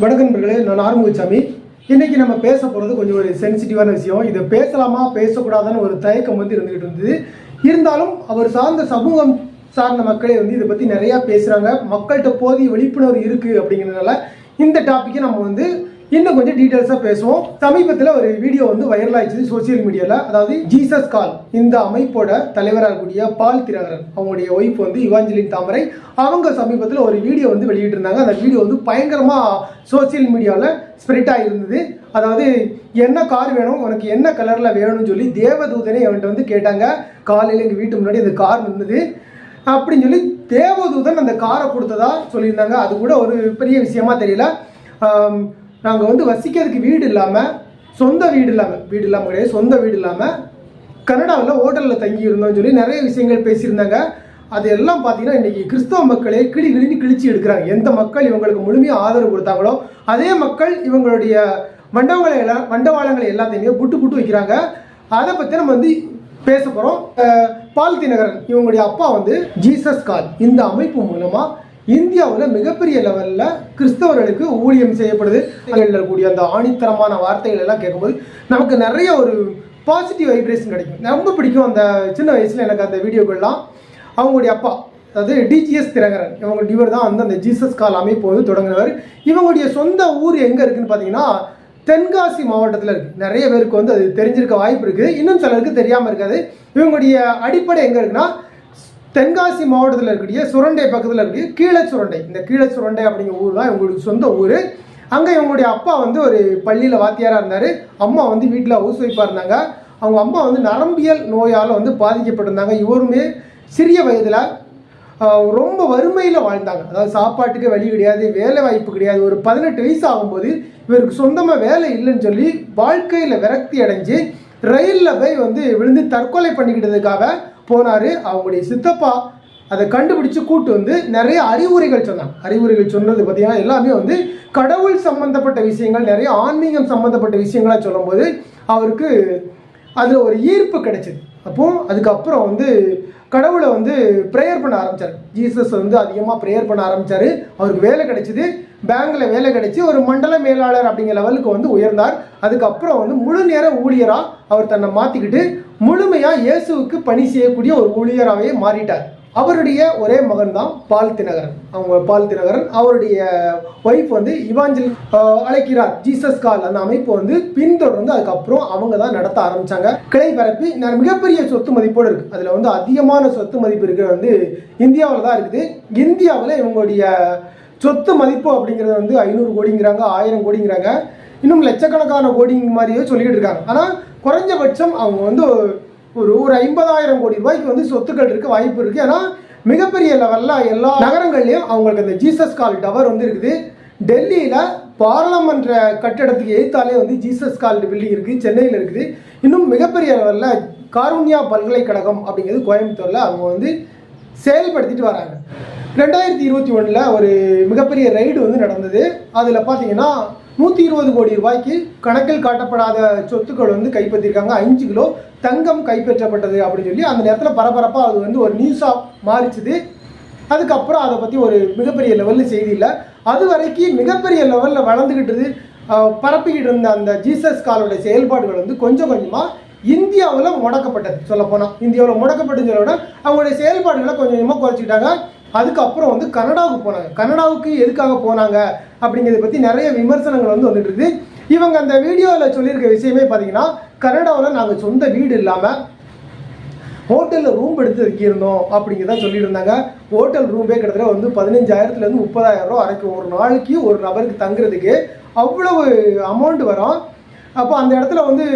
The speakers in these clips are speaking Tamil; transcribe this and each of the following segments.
வணக்கம் நான் ஆறுமுகசாமி இன்றைக்கி நம்ம பேச போகிறது கொஞ்சம் ஒரு சென்சிட்டிவான விஷயம். இதை பேசலாமா பேசக்கூடாதான்னு ஒரு தயக்கம் வந்து இருந்துகிட்டு இருந்தது. இருந்தாலும் அவர் சார்ந்த சமூகம் சார்ந்த மக்களே வந்து இதை பற்றி நிறையா பேசுகிறாங்க மக்கள்கிட்ட போதிய விழிப்புணர்வு இருக்குது அப்படிங்கிறதுனால இந்த டாப்பிக்கை நம்ம வந்து இன்னும் கொஞ்சம் டீட்டெயில்ஸாக பேசுவோம். சமீபத்தில் ஒரு வீடியோ வந்து வைரல் ஆயிடுச்சு சோசியல் மீடியாவில் அதாவது ஜீசஸ் கால் இந்த அமைப்போட தலைவராக கூடிய பால் திரகரன் அவங்களுடைய ஒய்ஃப் வந்து இவாஞ்சலின் தாமரை அவங்க சமீபத்தில் ஒரு வீடியோ வந்து வெளியிட்டிருந்தாங்க. அந்த வீடியோ வந்து பயங்கரமாக சோசியல் மீடியாவில் ஸ்ப்ரெட் ஆகிருந்தது அதாவது என்ன கார் வேணும்? உனக்கு என்ன கலரில் வேணும்னு சொல்லி தேவதூதனே அவன்கிட்ட வந்து கேட்டாங்க. காலையில் எங்கள் வீட்டு முன்னாடி அந்த கார் நின்றுது அப்படின்னு சொல்லி தேவதூதன் அந்த காரை கொடுத்ததா சொல்லியிருந்தாங்க. அது கூட ஒரு பெரிய விஷயமா தெரியல. நாங்கள் வந்து வசிக்கிறதுக்கு வீடு இல்லாமல் சொந்த வீடு இல்லாமல் வீடு இல்லாமல் கிடையாது சொந்த வீடு இல்லாமல் கனடாவில் ஹோட்டலில் தங்கி இருந்தோம்னு சொல்லி நிறைய விஷயங்கள் பேசியிருந்தாங்க. அது எல்லாம் பார்த்தீங்கன்னா இன்றைக்கி கிறிஸ்தவ மக்களே கிளி கிளின்னு கிழிச்சு எடுக்கிறாங்க. எந்த மக்கள் இவங்களுக்கு முழுமையாக ஆதரவு கொடுத்தாங்களோ அதே மக்கள் இவங்களுடைய மண்டபங்களை எல்லாம் மண்டவாளங்களை எல்லாத்தையுமே புட்டு புட்டு வைக்கிறாங்க. அதை பற்றி நம்ம வந்து பேச போகிறோம் பால் தினகரன் இவங்களுடைய அப்பா வந்து ஜீசஸ் கால் இந்த அமைப்பு மூலமாக இந்தியாவில் மிகப்பெரிய லெவலில் கிறிஸ்தவர்களுக்கு ஊழியம் செய்யப்படுது. இதுல அந்த ஆணித்தரமான வார்த்தைகள் எல்லாம் கேட்கும்போது நமக்கு நிறைய ஒரு பாசிட்டிவ் வைப்ரேஷன் கிடைக்கும். ரொம்ப பிடிக்கும் அந்த சின்ன வயசில் எனக்கு அந்த வீடியோக்கள்லாம். அவங்களுடைய அப்பா அதாவது டிஜிஎஸ் திரகரன் இவங்க இவர் தான் வந்து அந்த ஜீசஸ் கால் அமைப்பு வந்து தொடங்கினவர். இவங்களுடைய சொந்த ஊர் எங்கே இருக்குன்னு பார்த்தீங்கன்னா தென்காசி மாவட்டத்தில் இருக்குது நிறைய பேருக்கு வந்து அது தெரிஞ்சிருக்க வாய்ப்பு இருக்குது. இன்னும் சிலருக்கு தெரியாமல் இருக்காது. இவங்களுடைய அடிப்படை எங்கே இருக்குன்னா தென்காசி மாவட்டத்தில் இருக்கக்கூடிய சுரண்டை பக்கத்தில் இருக்கக்கூடிய கீழ சுரண்டை. இந்த கீழ சுரண்டை அப்படிங்கிற ஊர் தான் இவங்களுக்கு சொந்த ஊர். அங்கே இவங்களுடைய அப்பா வந்து ஒரு பள்ளியில் வாத்தியாராக இருந்தார். அம்மா வந்து வீட்டில் ஹவுஸ் ஒய்ஃபாக இருந்தாங்க. அவங்க அம்மா வந்து நரம்பியல் நோயால் வந்து பாதிக்கப்பட்டிருந்தாங்க. இவருமே சிறிய வயதில் ரொம்ப வறுமையில் வாழ்ந்தாங்க. அதாவது சாப்பாட்டுக்கு வழி கிடையாது வேலை வாய்ப்பு கிடையாது. ஒரு பதினெட்டு வயசு ஆகும்போது இவருக்கு சொந்தமாக வேலை இல்லைன்னு சொல்லி வாழ்க்கையில் விரக்தி அடைஞ்சு ரயிலில் போய் வந்து விழுந்து தற்கொலை பண்ணிக்கிட்டதுக்காக போனார் அவங்களுடைய சித்தப்பா அதை கண்டுபிடிச்சு கூட்டு வந்து நிறைய அறிவுரைகள் சொன்னாங்க. அறிவுரைகள் சொன்னது பார்த்தீங்கன்னா எல்லாமே வந்து கடவுள் சம்பந்தப்பட்ட விஷயங்கள் நிறைய ஆன்மீகம் சம்பந்தப்பட்ட விஷயங்களாக சொல்லும்போது அவருக்கு அதில் ஒரு ஈர்ப்பு கிடைச்சிது. அப்போது அதுக்கப்புறம் வந்து கடவுளை வந்து ப்ரேயர் பண்ண ஆரம்பிச்சார். ஜீசஸ் வந்து அதிகமாக ப்ரேயர் பண்ண ஆரம்பிச்சார். அவருக்கு வேலை கிடைச்சிது. பேங்கில் வேலை கிடைச்சி ஒரு மண்டல மேலாளர் அப்படிங்கிற லெவலுக்கு வந்து உயர்ந்தார். அதுக்கப்புறம் வந்து முழு நேர ஊழியராக அவர் தன்னை மாற்றிக்கிட்டு முழுமையாக இயேசுவுக்கு பணி செய்யக்கூடிய ஒரு ஊழியராகவே மாறிட்டார். அவருடைய ஒரே மகன் தான் பால் தினகரன். அவங்க பால் தினகரன் அவருடைய ஒய்ஃப் வந்து இவாஞ்சலி அழைக்கிறார். ஜீசஸ் கால் அந்த அமைப்பு வந்து பின்தொடர்ந்து அதுக்கப்புறம் அவங்க தான் நடத்த ஆரம்பிச்சாங்க. கிளை பரப்பி மிகப்பெரிய சொத்து மதிப்போடு இருக்கு. அதில் வந்து அதிகமான சொத்து மதிப்பு இருக்கிறது வந்து இந்தியாவில் தான் இருக்குது. இந்தியாவில் இவங்களுடைய சொத்து மதிப்பு அப்படிங்கிறது வந்து ஐநூறு கோடிங்கிறாங்க ஆயிரம் கோடிங்கிறாங்க. இன்னும் லட்சக்கணக்கான கோடிங்க மாதிரியே சொல்லிக்கிட்டு இருக்காங்க. ஆனால் குறைஞ்சபட்சம் அவங்க வந்து ஒரு ஒரு ஐம்பதாயிரம் கோடி ரூபாய்க்கு வந்து சொத்துக்கள் இருக்க வாய்ப்பு இருக்குது ஏன்னா மிகப்பெரிய லெவலில் எல்லா நகரங்கள்லையும் அவங்களுக்கு அந்த ஜீசஸ் கால் டவர் வந்து இருக்குது. டெல்லியில் பாராளுமன்ற கட்டிடத்துக்கு எய்த்தாலே வந்து ஜீசஸ் கால் பில்டிங் இருக்குது சென்னையில் இருக்குது. இன்னும் மிகப்பெரிய லெவலில் காருண்யா பல்கலைக்கழகம் அப்படிங்கிறது கோயம்புத்தூரில் அவங்க வந்து செயல்படுத்திட்டு வராங்க. ரெண்டாயிரத்தி இருபத்தி ஒன்றில் ஒரு மிகப்பெரிய ரைடு வந்து நடந்தது. அதில் பார்த்தீங்கன்னா நூற்றி இருபது கோடி ரூபாய்க்கு கணக்கில் காட்டப்படாத சொத்துக்கள் வந்து கைப்பற்றிருக்காங்க. அஞ்சு கிலோ தங்கம் கைப்பற்றப்பட்டது அப்படின்னு சொல்லி அந்த நேரத்தில் பரபரப்பாக அது வந்து ஒரு நியூஸாக மாறிச்சுது. அதுக்கப்புறம் அதை பற்றி ஒரு மிகப்பெரிய லெவலில் செய்தி இல்லை. அது வரைக்கும் மிகப்பெரிய லெவலில் வளர்ந்துக்கிட்டது பரப்பிக்கிட்டு இருந்த அந்த ஜீசஸ் காலோட செயல்பாடுகள் வந்து கொஞ்சம் கொஞ்சமாக இந்தியாவில் முடக்கப்பட்டது சொல்லப்போனால் இந்தியாவில் முடக்கப்பட்டது சொல்ல விட அவங்களுடைய செயல்பாடுகளை கொஞ்சம் கொஞ்சமாக குறைச்சிக்கிட்டாங்க. அதுக்கப்புறம் வந்து கனடாவுக்கு போனாங்க. கனடாவுக்கு எதுக்காக போனாங்க அப்படிங்கிறத பற்றி நிறைய விமர்சனங்கள் வந்து வந்துட்டு இருக்குது இவங்க அந்த வீடியோவில் சொல்லியிருக்க விஷயமே பார்த்தீங்கன்னா கனடாவில் நாங்கள் சொந்த வீடு இல்லாமல் ஹோட்டலில் ரூம் எடுத்து வைக்கியிருந்தோம் அப்படிங்கிறத சொல்லியிருந்தாங்க ஹோட்டல் ரூமே கிட்டத்தட்ட வந்து பதினஞ்சாயிரத்துலேருந்து முப்பதாயிரம் ரூபா வரைக்கும் ஒரு நாளைக்கு ஒரு நபருக்கு தங்குறதுக்கு அவ்வளவு அமௌண்ட் வரும். அப்போ அந்த இடத்துல வந்து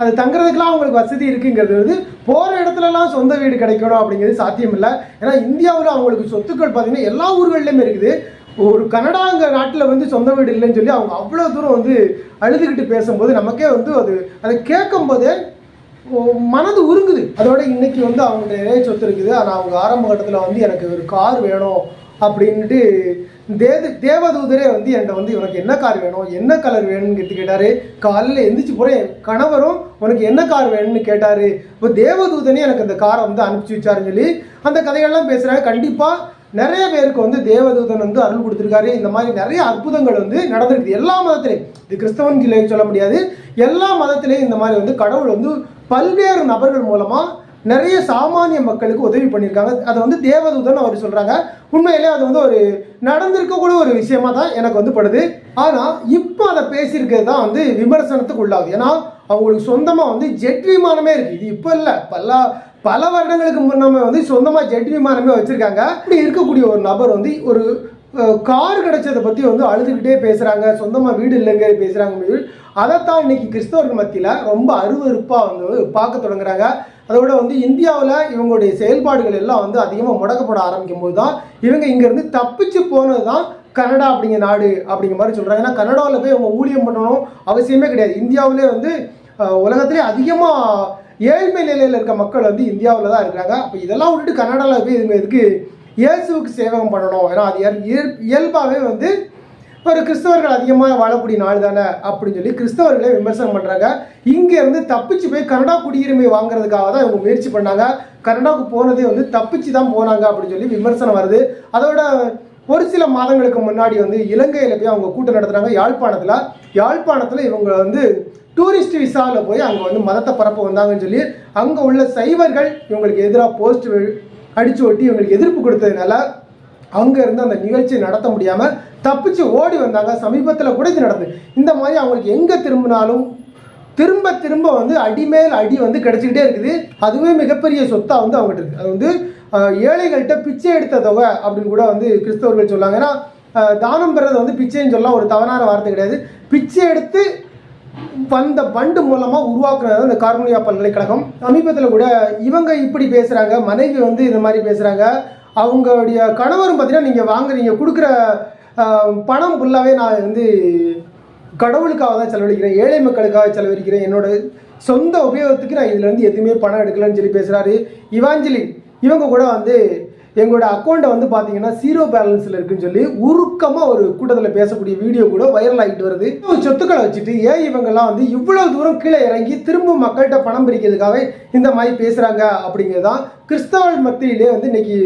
அது தங்குறதுக்கெலாம் அவங்களுக்கு வசதி இருக்குங்கிறது வந்து போகிற இடத்துலலாம் சொந்த வீடு கிடைக்கணும் அப்படிங்கிறது சாத்தியம் இல்லை ஏன்னா இந்தியாவில் அவங்களுக்கு சொத்துக்கள் பார்த்தீங்கன்னா எல்லா ஊர்கள்லையுமே இருக்குது. ஒரு கனடாங்கிற நாட்டில் வந்து சொந்த வீடு இல்லைன்னு சொல்லி அவங்க அவ்வளோ தூரம் வந்து அழுதுகிட்டு பேசும்போது நமக்கே வந்து அது அதை கேட்கும் போதே மனது உருங்குது. அதோட இன்னைக்கு வந்து அவங்கள்ட்ட நிறைய சொத்து இருக்குது. ஆனால் அவங்க ஆரம்ப கட்டத்தில் வந்து எனக்கு ஒரு கார் வேணும் அப்படின்ட்டு தேது தேவதூதரே வந்து என்கிட்ட வந்து உனக்கு என்ன கார் வேணும்? என்ன கலர் வேணும்னு கேட்டு கேட்டார். காலையில் எந்திரிச்சு போகிறேன் என் கணவரும் உனக்கு என்ன கார் வேணும்னு கேட்டார். இப்போ தேவதூதனே எனக்கு அந்த காரை வந்து அனுப்பிச்சி வச்சாருன்னு சொல்லி அந்த கதைகள்லாம் பேசுகிறாங்க கண்டிப்பாக நிறைய பேருக்கு வந்து தேவதூதன் வந்து அருள் கொடுத்துருக்காரு. இந்த மாதிரி நிறைய அற்புதங்கள் வந்து நடந்திருக்கு எல்லா மதத்திலையும் இது கிறிஸ்தவன் இல்லை சொல்ல முடியாது. எல்லா மதத்திலையும் இந்த மாதிரி வந்து கடவுள் வந்து பல்வேறு நபர்கள் மூலமாக நிறைய சாமானிய மக்களுக்கு உதவி பண்ணியிருக்காங்க. அதை வந்து தேவதூதன் அவர் சொல்கிறாங்க உண்மையிலே அது வந்து ஒரு நடந்திருக்கக்கூடிய ஒரு விஷயமா தான் எனக்கு வந்து படுது. ஆனால் இப்போ அதை பேசியிருக்கிறது தான் வந்து விமர்சனத்துக்கு உள்ளாகுது. ஏன்னா அவங்களுக்கு சொந்தமாக வந்து ஜெட் விமானமே இருக்கு. இது இப்போ இல்லை. பல பல வருடங்களுக்கு முன்னாமே வந்து சொந்தமாக ஜெட் விமானமே வச்சுருக்காங்க. இப்படி இருக்கக்கூடிய ஒரு நபர் வந்து ஒரு கார் கிடைச்சதை பற்றி வந்து அழுதுகிட்டே பேசுகிறாங்க சொந்தமாக வீடு இல்லைங்க பேசுகிறாங்க அதைத்தான் இன்னைக்கு கிறிஸ்தவர்கள் மத்தியில் ரொம்ப அருவருப்பாக வந்து பார்க்க தொடங்குறாங்க. அதோட வந்து இந்தியாவில் இவங்களுடைய செயல்பாடுகள் எல்லாம் வந்து அதிகமாக முடக்கப்பட ஆரம்பிக்கும் போது தான் இவங்க இங்கேருந்து தப்பிச்சு போனது தான் கனடா அப்படிங்கிற நாடு அப்படிங்கிற மாதிரி சொல்கிறாங்க ஏன்னா கனடாவில் போய் அவங்க ஊழியம் பண்ணணும் அவசியமே கிடையாது. இந்தியாவிலே வந்து உலகத்திலே அதிகமாக ஏழ்மை நிலையில் இருக்க மக்கள் வந்து இந்தியாவில் தான் இருக்கிறாங்க. அப்போ இதெல்லாம் விட்டுட்டு கனடாவில் போய் இவங்க இதுக்கு இயேசுவுக்கு சேவகம் பண்ணணும்? ஏன்னா அது இயல்- இயல்பாகவே வந்து ஒரு கிறிஸ்தவர்கள் அதிகமாக வாழக்கூடிய நாடு தானே அப்படின்னு சொல்லி கிறிஸ்தவர்களே விமர்சனம் பண்ணுறாங்க இங்கேருந்து தப்பிச்சு போய் கனடா குடியுரிமை வாங்குறதுக்காக தான் இவங்க முயற்சி பண்ணாங்க. கனடாவுக்கு போனதே வந்து தப்பிச்சு தான் போனாங்க அப்படின்னு சொல்லி விமர்சனம் வருது. அதோட ஒரு சில மாதங்களுக்கு முன்னாடி வந்து இலங்கையில் போய் அவங்க கூட்டம் நடத்துகிறாங்க யாழ்ப்பாணத்தில். யாழ்ப்பாணத்தில் இவங்க வந்து டூரிஸ்ட் விசாவில் போய் அங்கே வந்து மதத்தை பரப்ப வந்தாங்கன்னு சொல்லி அங்கே உள்ள சைவர்கள் இவங்களுக்கு எதிராக போஸ்ட் அடிச்சு ஒட்டி இவங்களுக்கு எதிர்ப்பு கொடுத்ததுனால அங்கே இருந்து அந்த நிகழ்ச்சியை நடத்த முடியாமல் தப்பிச்சு ஓடி வந்தாங்க. சமீபத்தில் கூட இது நடந்தது. இந்த மாதிரி அவங்களுக்கு எங்கே திரும்பினாலும் திரும்ப திரும்ப வந்து அடிமேல் அடி வந்து கிடைச்சிக்கிட்டே இருக்குது. அதுவே மிகப்பெரிய சொத்தாக வந்து அவங்ககிட்ட இருக்குது அது வந்து ஏழைகள்கிட்ட பிச்சை எடுத்த தொகை அப்படின்னு கூட வந்து கிறிஸ்தவர்கள் சொல்லுவாங்க ஏன்னா தானம் பெறது வந்து பிச்சைன்னு சொல்லலாம். ஒரு தவறான வார்த்தை கிடையாது. பிச்சை எடுத்து வந்த பண்டு மூலமாக உருவாக்குறது இந்த கார்மோனியா பல்கலைக்கழகம். சமீபத்தில் கூட இவங்க இப்படி பேசுகிறாங்க மனைவி வந்து இந்த மாதிரி பேசுகிறாங்க அவங்களுடைய கணவரும் பார்த்தீங்கன்னா நீங்கள் வாங்குறீங்க கொடுக்குற பணம் ஃபுல்லாகவே நான் வந்து கடவுளுக்காக தான் செலவழிக்கிறேன் ஏழை மக்களுக்காக செலவழிக்கிறேன். என்னோட சொந்த உபயோகத்துக்கு நான் இதுலேருந்து எதுவுமே பணம் எடுக்கலன்னு சொல்லி பேசுகிறாரு இவாஞ்சலி. இவங்க கூட வந்து எங்களோட அக்கௌண்ட்டை வந்து பார்த்தீங்கன்னா ஜீரோ பேலன்ஸில் இருக்குன்னு சொல்லி உருக்கமாக ஒரு கூட்டத்தில் பேசக்கூடிய வீடியோ கூட வைரல் ஆகிட்டு வருது. சொத்துக்களை வச்சுட்டு ஏன் இவங்கெல்லாம் வந்து இவ்வளோ தூரம் கீழே இறங்கி திரும்ப மக்கள்கிட்ட பணம் பிரிக்கிறதுக்காக இந்த மாதிரி பேசுகிறாங்க அப்படிங்கிறது தான் கிறிஸ்தவ மத்தியிலே வந்து இன்னைக்கு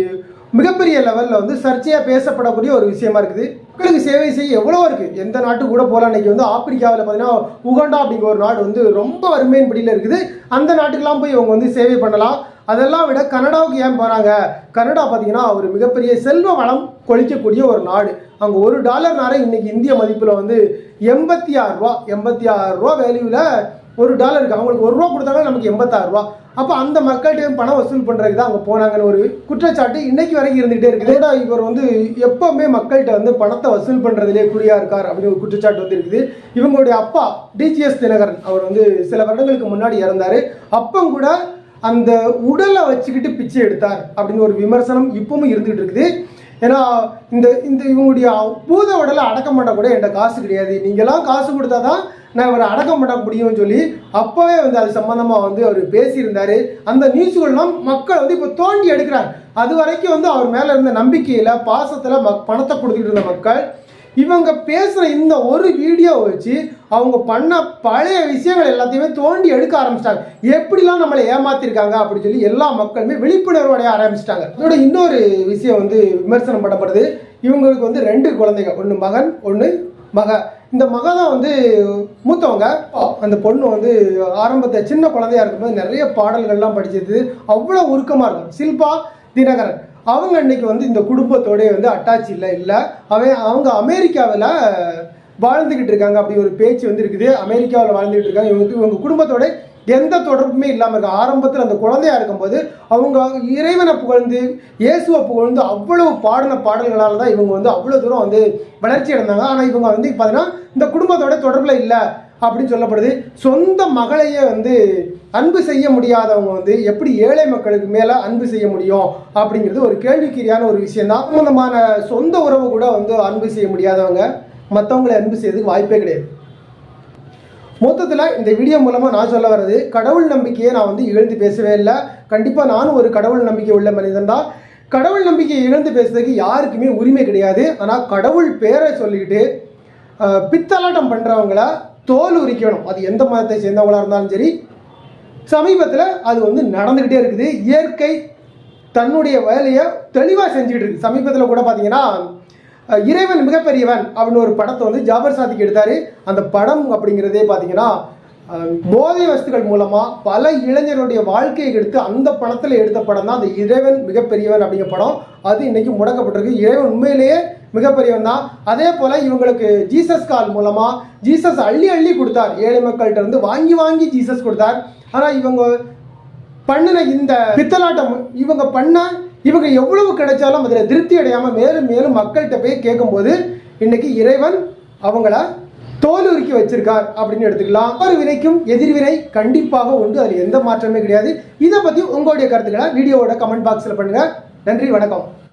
மிகப்பெரிய லெவலில் வந்து சர்ச்சையாக பேசப்படக்கூடிய ஒரு விஷயமா இருக்குது. மக்களுக்கு சேவை செய்ய எவ்வளோ இருக்குது எந்த நாட்டு கூட போகலாம் அன்றைக்கி வந்து ஆப்பிரிக்காவில் பார்த்தீங்கன்னா உகாண்டா அப்படிங்கிற ஒரு நாடு வந்து ரொம்ப வறுமையின் பிடியில் இருக்குது. அந்த நாட்டுக்கெல்லாம் போய் இவங்க வந்து சேவை பண்ணலாம். அதெல்லாம் விட கனடாவுக்கு ஏன் போகிறாங்க கனடா பார்த்தீங்கன்னா ஒரு மிகப்பெரிய செல்வ வளம் கொளிக்கக்கூடிய ஒரு நாடு. அங்கே ஒரு டாலர்னால இன்றைக்கி இந்திய மதிப்பில் வந்து எண்பத்தி ஆறு ரூபா எண்பத்தி ஆறு ரூபா வேல்யூவில் ஒரு டாலர் அவங்களுக்கு ஒரு ரூபா கொடுத்தாங்க நமக்கு எண்பத்தாறு ரூபா. அப்போ அந்த மக்கள்கிட்ட பணம் வசூல் பண்ணுறதுக்கு தான் அவங்க போனாங்கன்னு ஒரு குற்றச்சாட்டு இன்னைக்கு வரைக்கும் இருந்துகிட்டே இருக்குது. இதோட இவர் வந்து எப்பவுமே மக்கள்கிட்ட வந்து பணத்தை வசூல் பண்ணுறதுலே குறியாக இருக்கார் அப்படின்னு ஒரு குற்றச்சாட்டு வந்து இருக்குது. இவங்களுடைய அப்பா டிஜிஎஸ் தினகரன் அவர் வந்து சில வருடங்களுக்கு முன்னாடி இறந்தார். அப்போ கூட அந்த உடலை வச்சுக்கிட்டு பிச்சை எடுத்தார் அப்படின்னு ஒரு விமர்சனம் இப்பவும் இருந்துகிட்டு இருக்குது. ஏன்னா இந்த இந்த இவங்களுடைய பூத உடலை அடக்கம் பண்ண கூட என்கிட்ட காசு கிடையாது. நீங்களாம் காசு கொடுத்தா தான் நான் இவரை அடக்கம் பண்ண முடியும்னு சொல்லி அப்போவே வந்து அது சம்மந்தமாக வந்து அவர் பேசியிருந்தார். அந்த நியூஸ்கள்லாம் மக்கள் வந்து இப்போ தோண்டி எடுக்கிறார் அது வரைக்கும் வந்து அவர் மேலே இருந்த நம்பிக்கையில் பாசத்தில் மக் பணத்தை கொடுத்துக்கிட்டு இருந்த மக்கள் இவங்க பேசுகிற இந்த ஒரு வீடியோ வச்சு அவங்க பண்ண பழைய விஷயங்கள் எல்லாத்தையுமே தோண்டி எடுக்க ஆரம்பிச்சிட்டாங்க. எப்படிலாம் நம்மளை ஏமாத்திருக்காங்க அப்படின்னு சொல்லி எல்லா மக்களுமே விழிப்புணர்வோடைய ஆரம்பிச்சிட்டாங்க. அதோட இன்னொரு விஷயம் வந்து விமர்சனம் பண்ணப்படுது. இவங்களுக்கு வந்து ரெண்டு குழந்தைங்க ஒன்று மகன் ஒன்று மக. இந்த மக தான் வந்து மூத்தவங்க. அந்த பொண்ணு வந்து ஆரம்பத்தில் சின்ன குழந்தையா இருக்கும்போது நிறைய பாடல்கள்லாம் படிச்சது அவ்வளோ உருக்கமாக இருக்கும். சில்பா தினகரன். அவங்க அன்னைக்கு வந்து இந்த குடும்பத்தோடய வந்து அட்டாச் இல்லை இல்லை. அவன் அவங்க அமெரிக்காவில் வாழ்ந்துக்கிட்டு இருக்காங்க. அப்படி ஒரு பேச்சு வந்து இருக்குது. அமெரிக்காவில் வாழ்ந்துக்கிட்டு இருக்காங்க. இவங்க இவங்க குடும்பத்தோட எந்த தொடர்புமே இல்லாமல் இருக்க ஆரம்பத்தில் அந்த குழந்தையா இருக்கும்போது அவங்க இறைவனை புகழ்ந்து இயேசுவை புகழ்ந்து அவ்வளவு பாடின பாடல்களால் தான் இவங்க வந்து அவ்வளோ தூரம் வந்து வளர்ச்சி அடைந்தாங்க. ஆனால் இவங்க வந்து பார்த்தீங்கன்னா இந்த குடும்பத்தோட தொடர்பில் இல்லை அப்படின்னு சொல்லப்படுது. சொந்த மகளையே வந்து அன்பு செய்ய முடியாதவங்க வந்து எப்படி ஏழை மக்களுக்கு மேலே அன்பு செய்ய முடியும் அப்படிங்கிறது ஒரு கேள்விக்குறியான ஒரு விஷயம் தான். சம்பந்தமான சொந்த உறவு கூட வந்து அன்பு செய்ய முடியாதவங்க மற்றவங்களை அன்பு செய்யறதுக்கு வாய்ப்பே கிடையாது. மொத்தத்தில் இந்த வீடியோ மூலமாக நான் சொல்ல வர்றது கடவுள் நம்பிக்கையை நான் வந்து இழந்து பேசவே இல்லை. கண்டிப்பாக நானும் ஒரு கடவுள் நம்பிக்கை உள்ள மனிதன் தான். கடவுள் நம்பிக்கையை இழந்து பேசுறதுக்கு யாருக்குமே உரிமை கிடையாது. ஆனால் கடவுள் பேரை சொல்லிக்கிட்டு பித்தலாட்டம் பண்ணுறவங்கள தோல் உரிக்கணும். அது எந்த மதத்தை சேர்ந்தவங்களாக இருந்தாலும் சரி சமீபத்தில் அது வந்து நடந்துக்கிட்டே இருக்குது. இயற்கை தன்னுடைய வேலையை தெளிவாக செஞ்சுக்கிட்டு இருக்கு. சமீபத்தில் கூட பார்த்தீங்கன்னா இறைவன் மிகப்பெரியவன் அப்படின்னு ஒரு படத்தை வந்து ஜாபர் சாதிக்கு எடுத்தாரு. அந்த படம் அப்படிங்கிறதே பார்த்தீங்கன்னா போதை வஸ்துக்கள் மூலமாக பல இளைஞருடைய வாழ்க்கையை எடுத்து அந்த படத்தில் எடுத்த படம் தான். அந்த இறைவன் மிகப்பெரியவன் அப்படிங்கிற படம். அது இன்னைக்கு முடக்கப்பட்டிருக்கு. இறைவன் உண்மையிலேயே மிகப்பெரியவன் தான். அதே போல் இவங்களுக்கு ஜீசஸ் கால் மூலமாக ஜீசஸ் அள்ளி அள்ளி கொடுத்தார். ஏழை மக்கள்கிட்ட இருந்து வாங்கி வாங்கி ஜீசஸ் கொடுத்தார். ஆனால் இவங்க பண்ணின இந்த பித்தலாட்டம் இவங்க பண்ண இவங்க எவ்வளவு கிடைச்சாலும் அதில் திருப்தி அடையாமல் மேலும் மேலும் மக்கள்கிட்ட போய் கேட்கும்போது இன்னைக்கு இறைவன் அவங்கள தோல் உருக்கி வச்சிருக்கார் அப்படின்னு எடுத்துக்கலாம். ஒரு வினைக்கும் எதிர்வினை கண்டிப்பாக உண்டு. அதில் எந்த மாற்றமே கிடையாது. இதை பற்றி உங்களுடைய கருத்துக்களை வீடியோவோட கமெண்ட் பாக்ஸில் பண்ணுங்கள் நன்றி வணக்கம்.